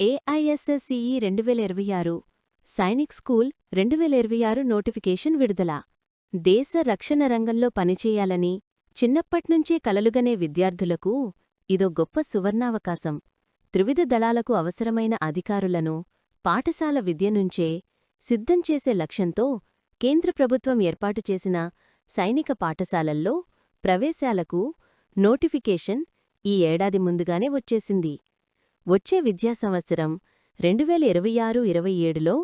ఏఐఎస్ఎస్ఈ రెండు వేల ఇరవై ఆరు సైనిక్ స్కూల్ రెండు వేల ఇరవై ఆరు నోటిఫికేషన్ విడుదల. దేశ రక్షణ రంగంలో పనిచేయాలని చిన్నప్పట్నుంచే కలలుగనే విద్యార్థులకు ఇదో గొప్ప సువర్ణావకాశం. త్రివిధ దళాలకు అవసరమైన అధికారులను పాఠశాల విద్య నుంచే సిద్ధం చేసే లక్ష్యంతో కేంద్ర ప్రభుత్వం ఏర్పాటు చేసిన సైనిక పాఠశాలల్లో ప్రవేశాలకు నోటిఫికేషన్ ఈ ఏడాది ముందుగానే వచ్చేసింది. వచ్చే విద్యా సంవత్సరం రెండు వేల ఇరవై ఆరు ఇరవై ఏడులో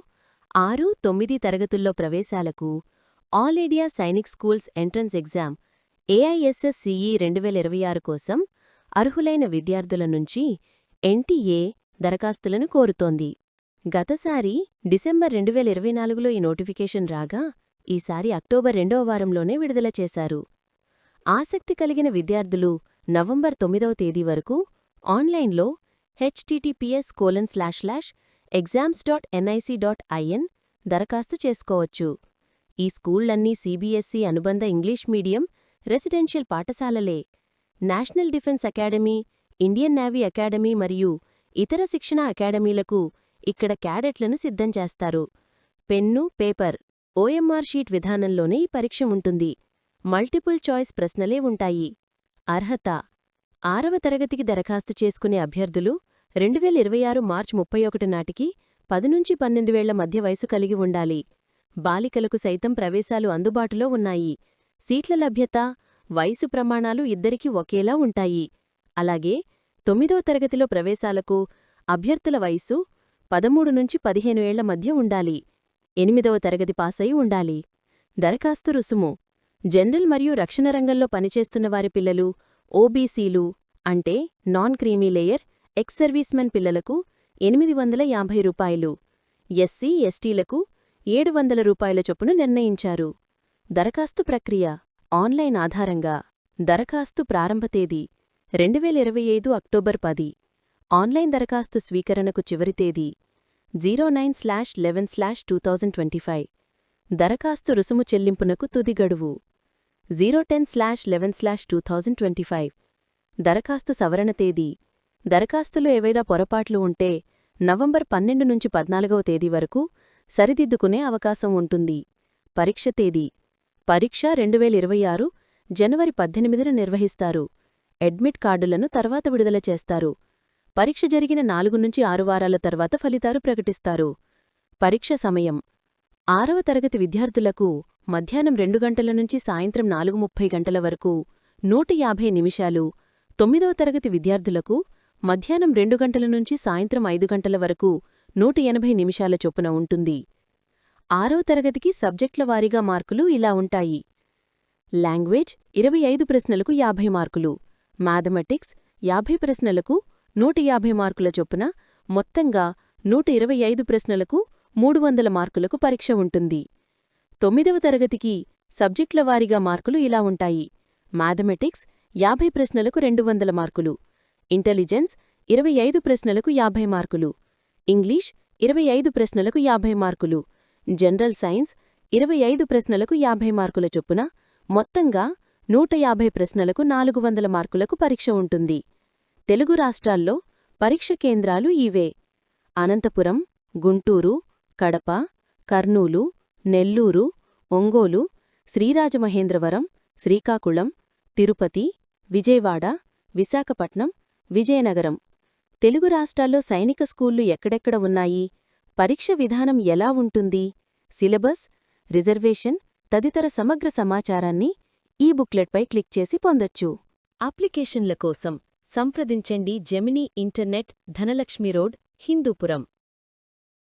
ఆరు తొమ్మిది తరగతుల్లో ప్రవేశాలకు all India Sainik schools entrance exam AISSCE రెండు వేల ఇరవై ఆరు కోసం అర్హులైన విద్యార్థుల నుంచి ఎన్టీఏ దరఖాస్తులను కోరుతోంది. గతసారి డిసెంబర్ రెండు వేల ఇరవై నాలుగులో ఈ నోటిఫికేషన్ రాగా ఈసారి అక్టోబర్ రెండవ వారంలోనే విడుదల చేశారు. ఆసక్తి కలిగిన విద్యార్థులు నవంబర్ తొమ్మిదవ తేదీ వరకు ఆన్లైన్లో https colon slash slash exams dot NIC dot IN దరఖాస్తు చేసుకోవచ్చు. ఈ స్కూళ్ళన్నీ సీబీఎస్ఈ అనుబంధ English medium residential పాఠశాలలే. National defence academy Indian navy academy మరియు ఇతర శిక్షణ అకాడమీలకు ఇక్కడ క్యాడెట్లను సిద్ధం చేస్తారు. పెన్ను పేపర్ ఓఎంఆర్ షీట్ విధానంలోనే ఈ పరీక్ష ఉంటుంది. మల్టిపుల్ చాయిస్ ప్రశ్నలే ఉంటాయి. అర్హత ఆరవ తరగతికి దరఖాస్తు చేసుకునే అభ్యర్థులు రెండు వేల ఇరవై ఆరు మార్చి ముప్పై ఒకటి నాటికి పది నుంచి పన్నెండు వేళ్ళ మధ్య వయసు కలిగి ఉండాలి. బాలికలకు సైతం ప్రవేశాలు అందుబాటులో ఉన్నాయి. సీట్ల లభ్యత వయసు ప్రమాణాలు ఇద్దరికీ ఒకేలా ఉంటాయి. అలాగే తొమ్మిదవ తరగతిలో ప్రవేశాలకు అభ్యర్థుల వయసు పదమూడు నుంచి పదిహేను ఏళ్ళ మధ్య ఉండాలి. ఎనిమిదవ తరగతి పాసై ఉండాలి. దరఖాస్తు రుసుము. జనరల్ మరియు రక్షణ రంగంలో పనిచేస్తున్న వారి పిల్లలు ఓబీసీలు అంటే non creamy layer ex servicemen పిల్లలకు ఎనిమిది వందల యాభై రూపాయలు ఎస్సీ ఎస్టీలకు ఏడు వందల రూపాయల చొప్పున నిర్ణయించారు. దరఖాస్తు ప్రక్రియ ఆన్లైన్ ఆధారంగా. దరఖాస్తు ప్రారంభ తేదీ రెండువేల ఇరవై ఐదు అక్టోబర్ పది. ఆన్లైన్ దరఖాస్తు స్వీకరణకు చివరి తేదీ zero nine slash eleven slash two thousand twenty five. దరఖాస్తు రుసుము చెల్లింపునకు తుది గడువు zero ten slash eleven slash two thousand twenty five. దరఖాస్తు సవరణ తేదీ దరఖాస్తులో ఏవైనా పొరపాట్లు ఉంటే నవంబర్ పన్నెండు నుంచి పద్నాలుగవ తేదీ వరకు సరిదిద్దుకునే అవకాశం ఉంటుంది. పరీక్ష తేదీ. పరీక్ష రెండు వేల ఇరవై ఆరు జనవరి పద్దెనిమిదిన నిర్వహిస్తారు. అడ్మిట్ కార్డులను తర్వాత విడుదల చేస్తారు. పరీక్ష జరిగిన నాలుగు నుంచి ఆరు వారాల తర్వాత ఫలితాలు ప్రకటిస్తారు. పరీక్ష సమయం. ఆరవ తరగతి విద్యార్థులకు మధ్యాహ్నం రెండు గంటల నుంచి సాయంత్రం నాలుగు ముప్పై గంటల వరకు నూట యాభై నిమిషాలు తొమ్మిదవ తరగతి విద్యార్థులకు మధ్యాహ్నం రెండు గంటల నుంచి సాయంత్రం ఐదు గంటల వరకు నూట ఎనభై నిమిషాల చొప్పున ఉంటుంది. ఆరవ తరగతికి సబ్జెక్టుల వారీగా మార్కులు ఇలా ఉంటాయి. లాంగ్వేజ్ ఇరవై ఐదు ప్రశ్నలకు యాభై మార్కులు. మ్యాథమెటిక్స్ యాభై ప్రశ్నలకు నూట యాభై మార్కుల చొప్పున మొత్తంగా నూట ఇరవై ఐదు ప్రశ్నలకు మూడు వందల మార్కులకు పరీక్ష ఉంటుంది. తొమ్మిదవ తరగతికి సబ్జెక్టుల వారీగా మార్కులు ఇలా ఉంటాయి. మ్యాథమెటిక్స్ యాభై ప్రశ్నలకు రెండు వందల మార్కులు. ఇంటెలిజెన్స్ ఇరవై ఐదు ప్రశ్నలకు యాభై మార్కులు. ఇంగ్లీష్ ఇరవై ఐదు ప్రశ్నలకు యాభై మార్కులు. జనరల్ సైన్స్ ఇరవై ఐదు ప్రశ్నలకు యాభై మార్కుల చొప్పున మొత్తంగా నూట యాభై ప్రశ్నలకు నాలుగు వందల మార్కులకు పరీక్ష ఉంటుంది. తెలుగు రాష్ట్రాల్లో పరీక్ష కేంద్రాలు ఇవే. అనంతపురం గుంటూరు కడప కర్నూలు నెల్లూరు ఒంగోలు శ్రీరాజమహేంద్రవరం శ్రీకాకుళం తిరుపతి విజయవాడ విశాఖపట్నం విజయనగరం. తెలుగు రాష్ట్రాల్లో సైనిక స్కూళ్ళు ఎక్కడెక్కడ ఉన్నాయి? పరీక్ష విధానం ఎలా ఉంటుంది? సిలబస్ రిజర్వేషన్ తదితర సమగ్ర సమాచారాన్ని ఈ బుక్లెట్పై క్లిక్ చేసి పొందొచ్చు. అప్లికేషన్ల కోసం సంప్రదించండి Gemini internet Dhanalakshmi road Hindupuram.